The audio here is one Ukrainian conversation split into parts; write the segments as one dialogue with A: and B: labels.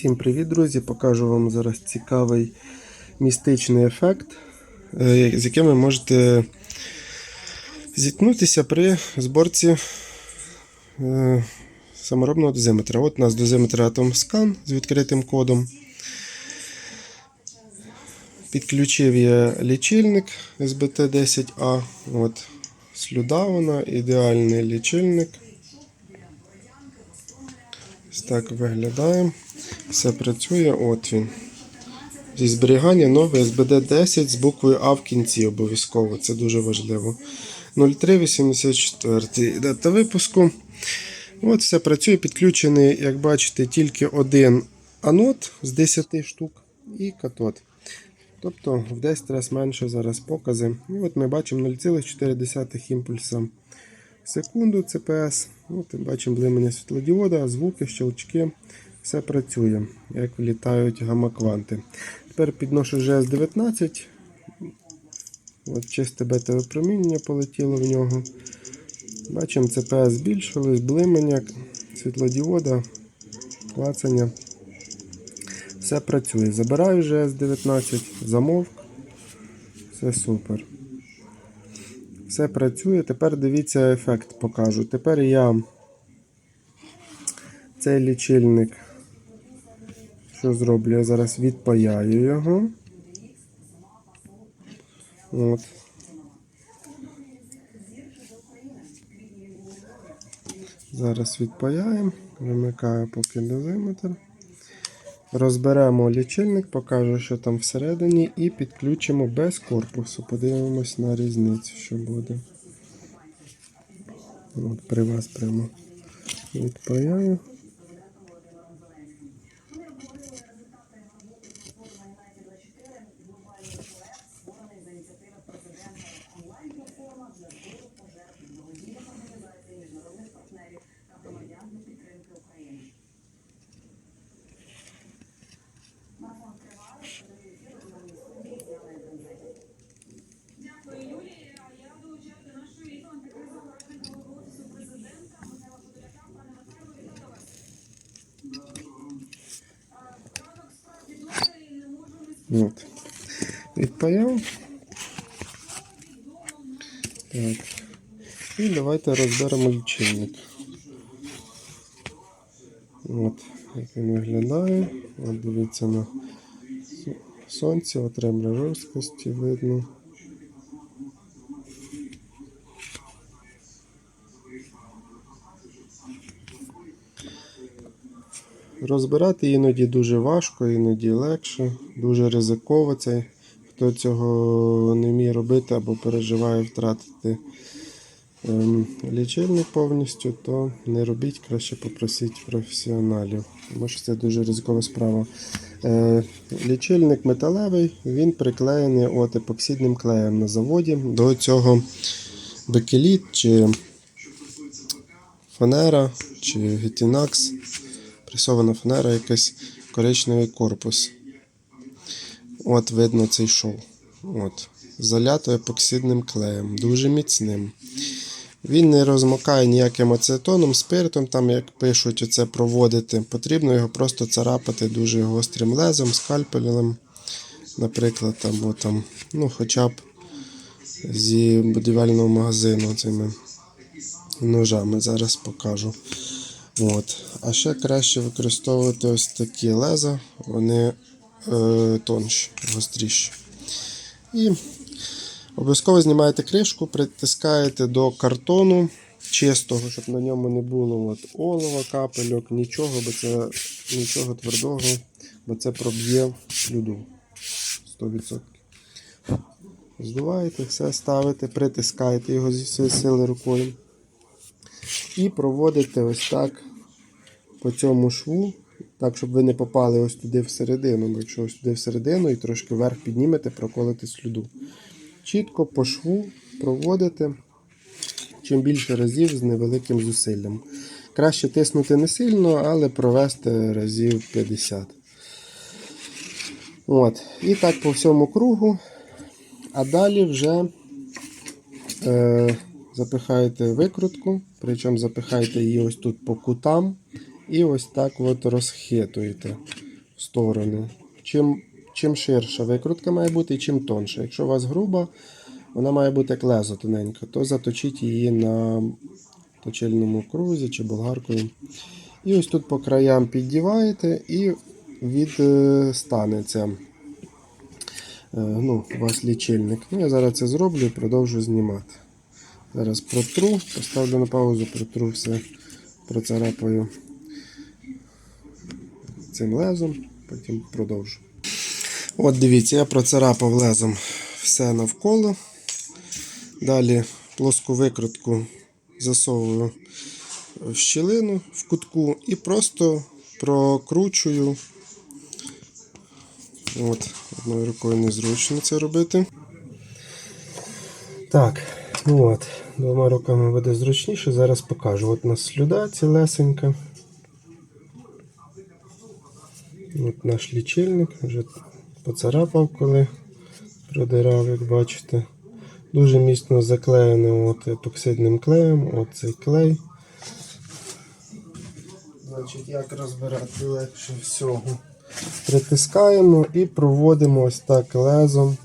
A: Всім привіт, друзі! Покажу вам зараз цікавий містичний ефект, е, з яким ви можете зіткнутися при зборці е, саморобного дозиметра. От у нас дозиметр AtomScan з відкритим кодом. Підключив я лічильник SBT10A. От, слюда вона, ідеальний лічильник. Ось так виглядає. Все працює, от він. Зі зберігання новий SBD10 з буквою А в кінці обов'язково. Це дуже важливо. 0384 дата випуску. От все працює. Підключений, як бачите, тільки один анод з 10 штук і катод. Тобто в 10 разів менше зараз покази. І от ми бачимо 0,4 імпульса в секунду ЦПС. От, бачимо блимання світлодіода, звуки, щелчки. Все працює, як влітають гамма-кванти. Тепер підношу GS19. От Чисте бета-випромінення полетіло в нього. Бачимо, ЦПС збільшилось, блимання, світлодіода, клацання. Все працює. Забираю GS19, замовк. Все супер. Все працює. Тепер дивіться ефект покажу. Тепер я цей лічильник. Що зроблю? Я зараз відпаяю його. От. Зараз відпаяємо, вимикаю поки дозиметр. Розберемо лічильник, покажу, що там всередині, і підключимо без корпусу. Подивимось на різницю, що буде. От При вас прямо відпаяю. От. Відпаяв. Так. І давайте розберемо лічильник. От, як він виглядає. От дивіться на сонці, от жорсткості видно. Розбирати іноді дуже важко, іноді легше, дуже ризиково це. Хто цього не вміє робити або переживає втратити ем, лічильник повністю, то не робіть, краще попросіть професіоналів. Тому що це дуже ризикова справа. Е, лічильник металевий, він приклеєний от епоксидним клеєм на заводі. До цього бекеліт чи фанера чи гетінакс пресована фанера, якийсь коричневий корпус. От видно цей шов. От. Залято епоксидним клеєм, дуже міцним. Він не розмокає ніяким ацетоном, спиртом, там, як пишуть, оце проводити. Потрібно його просто царапати дуже гострим лезом, скальпелем, наприклад, або там, ну, хоча б зі будівельного магазину цими ножами. Зараз покажу. От. А ще краще використовувати ось такі леза, вони е, тонші, гостріші. І обов'язково знімаєте кришку, притискаєте до картону чистого, щоб на ньому не було от, олова, капельок, нічого, бо це нічого твердого, бо це проб'є слюду 100%. Здуваєте, все ставите, притискаєте його зі всієї сили рукою. І проводите ось так по цьому шву, так, щоб ви не попали ось туди всередину. Бо якщо ось туди всередину і трошки вверх піднімете, проколите сліду. Чітко по шву проводите чим більше разів з невеликим зусиллям. Краще тиснути не сильно, але провести разів 50. От. І так по всьому кругу. А далі вже е, запихаєте викрутку, причому запихаєте її ось тут по кутам і ось так от розхитуєте. сторони. Чим, чим ширша викрутка має бути і чим тонша. Якщо у вас груба, вона має бути як лезо тоненька, то заточіть її на точильному крузі чи болгаркою. І ось тут по краям піддіваєте і відстанеться ну, у вас лічильник. Ну, я зараз це зроблю і продовжу знімати. Зараз протру, поставлю на паузу, протру все, процарапаю цим лезом, потім продовжу. От дивіться, я процарапав лезом все навколо. Далі плоску викрутку засовую в щілину в кутку і просто прокручую. От, одною рукою незручно це робити. Так, ну от, двома руками буде зручніше, зараз покажу. От у нас слюда цілесенька. От наш лічильник вже поцарапав, коли продирав, як бачите. Дуже міцно заклеєний от епоксидним клеєм, от цей клей. Значить, як розбирати легше всього. Притискаємо і проводимо ось так лезом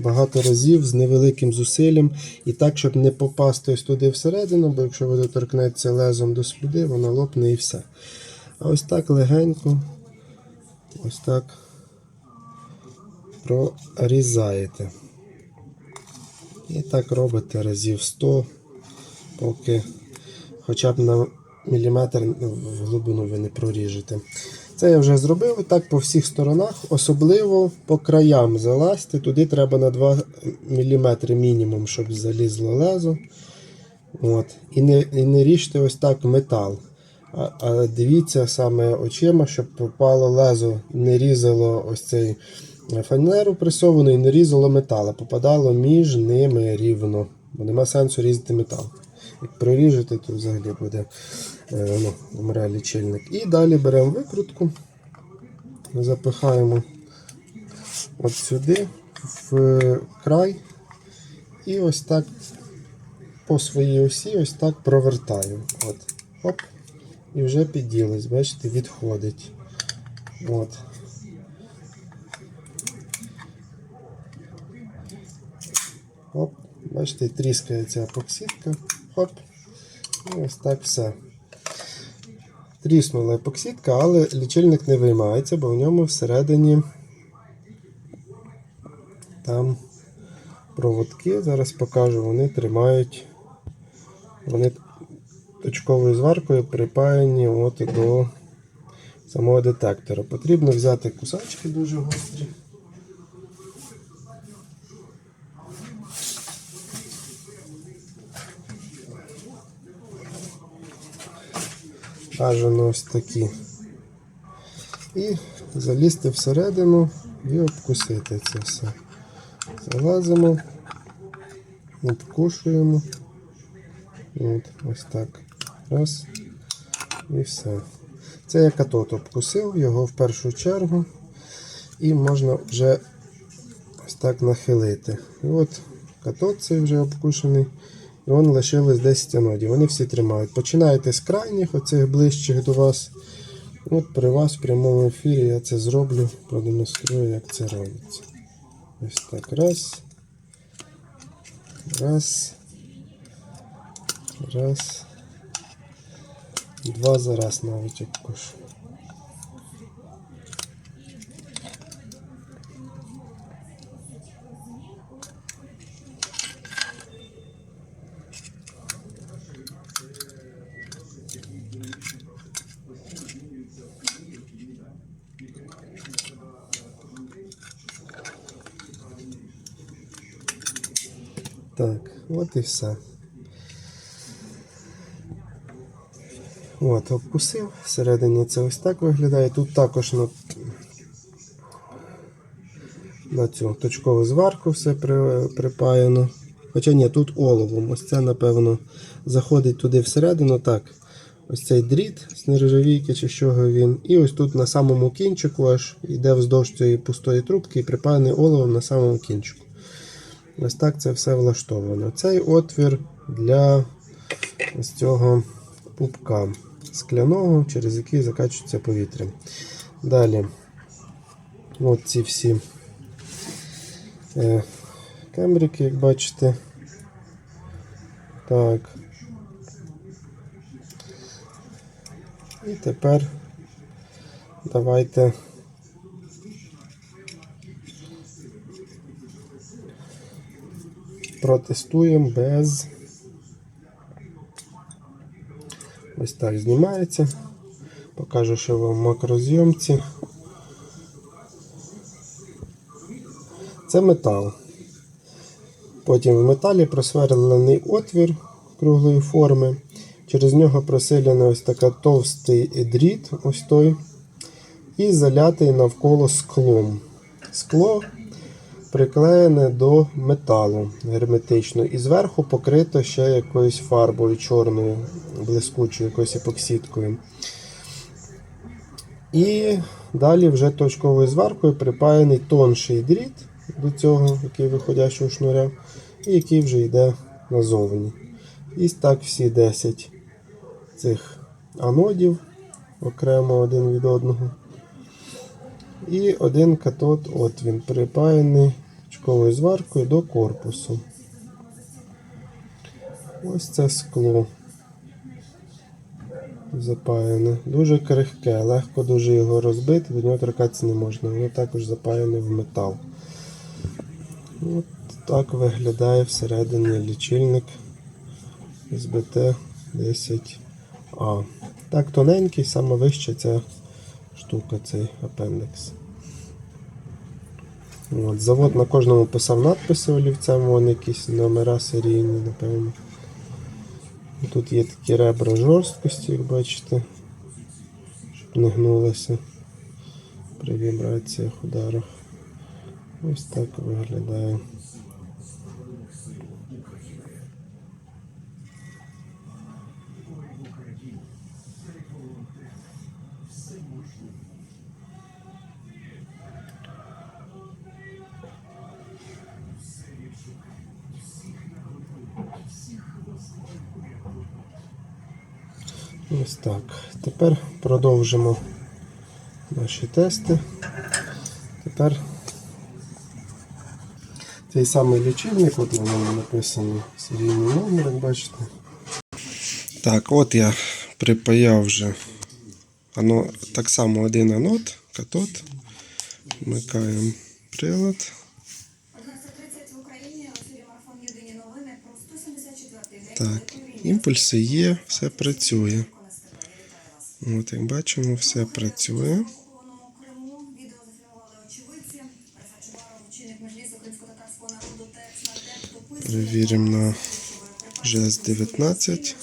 A: багато разів з невеликим зусиллям. І так, щоб не попасти ось туди всередину, бо якщо ви доторкнеться лезом до слюди, вона лопне і все. А ось так легенько, ось так прорізаєте. І так робите разів 100, поки хоча б на міліметр в глибину ви не проріжете. Це я вже зробив так по всіх сторонах, особливо по краям залазьте. Туди треба на 2 мм мінімум, щоб залізло лезо. От. І не і не ріжте ось так метал. А, а дивіться саме очима, щоб попало лезо, не різало ось цей фанеру пресовану і не різало метал, а попадало між ними рівно. Бо нема сенсу різати метал. Як проріжете, то взагалі буде е, ну, вмре лічильник. І далі беремо викрутку, запихаємо от сюди, в край, і ось так по своїй осі ось так провертаю. От. Оп. І вже підділось, бачите, відходить. От. Оп, бачите, тріскається епоксидка. Хоп. І ось так все. Тріснула епоксидка, але лічильник не виймається, бо в ньому всередині там проводки. Зараз покажу, вони тримають, вони точковою зваркою припаяні от до самого детектора. Потрібно взяти кусачки дуже гострі. бажано ось такі. І залізти всередину і обкусити це все. Залазимо, обкушуємо. От, ось так. Раз. І все. Це я катот обкусив, його в першу чергу. І можна вже ось так нахилити. І от катот цей вже обкушений. І вон лишилось 10 анодів. Вони всі тримають. Починаєте з крайніх, оцих ближчих до вас. От при вас в прямому ефірі я це зроблю, продемонструю, як це робиться. Ось так. Раз. Раз. Раз. Два за раз навіть обкушу. Так, от і все. От, обкусив. Всередині це ось так виглядає. Тут також на, на цю точкову зварку все при, припаяно. Хоча ні, тут оловом. Ось це, напевно, заходить туди всередину. Так. Ось цей дріт з нержавійки чи чого він. І ось тут на самому кінчику аж йде вздовж цієї пустої трубки і припаяний оловом на самому кінчику. Ось так це все влаштовано. Цей отвір для ось цього пупка скляного, через який закачується повітря. Далі От ці всі е, кембрики, як бачите. Так. І тепер давайте протестуємо без. Ось так знімається. Покажу, що вам в макрозйомці. Це метал. Потім в металі просверлений отвір круглої форми. Через нього просилений ось така товстий дріт, ось той, і залятий навколо склом. Скло приклеєне до металу герметично, і зверху покрито ще якоюсь фарбою чорною, блискучою, якоюсь епоксидкою. І далі вже точковою зваркою припаяний тонший дріт до цього, який виходящого шнуря, і який вже йде назовні. І так всі 10 цих анодів окремо один від одного. І один катод, от він припаяний точковою зваркою до корпусу. Ось це скло запаяне. Дуже крихке, легко дуже його розбити, до нього торкатися не можна. Воно також запаяне в метал. От так виглядає всередині лічильник СБТ 10А. Так тоненький, саме вища ця штука, цей апендекс. От, завод на кожному писав надписи олівцем, вон якісь номера серійні, напевно. Тут є такі ребра жорсткості, як бачите, щоб не гнулися при вібраціях ударах. Ось так виглядає. Ось так. Тепер продовжимо наші тести. Тепер цей самий лічильник, от на ньому написано серійний номер, як бачите. Так, от я припаяв вже ано, так само один анод, катод. Вмикаємо прилад.
B: 11.30 в Україні у ефірі марафон Єдині новини про 174-й день
A: Так, імпульси є, все працює.
B: Конець Степан, я вітаю вас.
A: От як бачимо, все працює. Перевіримо на ЖС 19.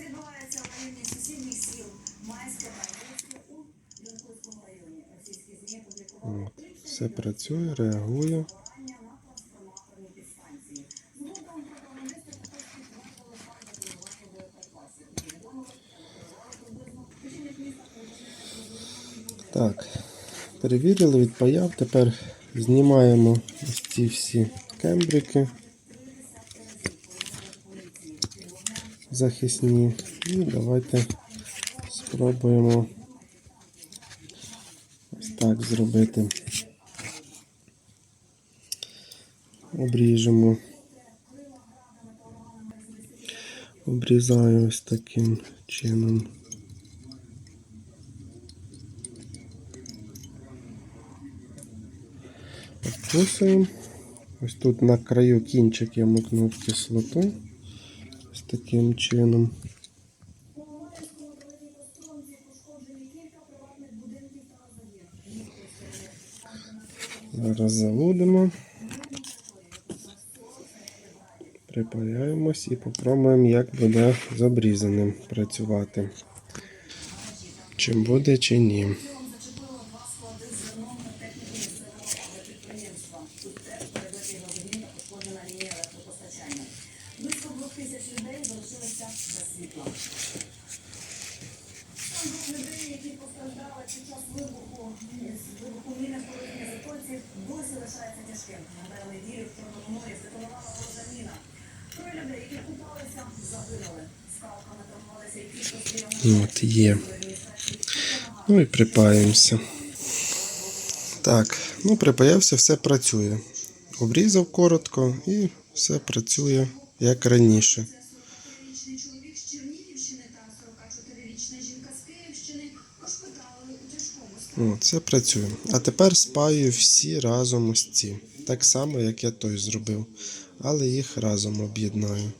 B: Відбувається в районі сусідніх сіл Майське та у Донкурському районі. Російські ЗМІ публікували
A: От, все працює, реагує. Так, перевірили, відпаяв. Тепер знімаємо ось ці всі кембрики захисні. І давайте спробуємо ось так зробити. Обріжемо. Обрізаю ось таким чином. Откусуємо. Ось тут на краю кінчик я мукнув кислоту. Ось таким чином. Зараз залудимо. Припаяємось і попробуємо, як буде з обрізаним працювати. Чи буде, чи ні. От є. Ну і припаємося. Так, ну припаявся, все працює. Обрізав коротко і все працює як раніше.
C: 40-річний чоловік з Чернігівщини та 44-річна жінка з Київщини пошпитали у тяжкому стані.
A: О, це працює. А тепер спаю всі разом ось ці. Так само, як я той зробив. Але їх разом об'єднаю.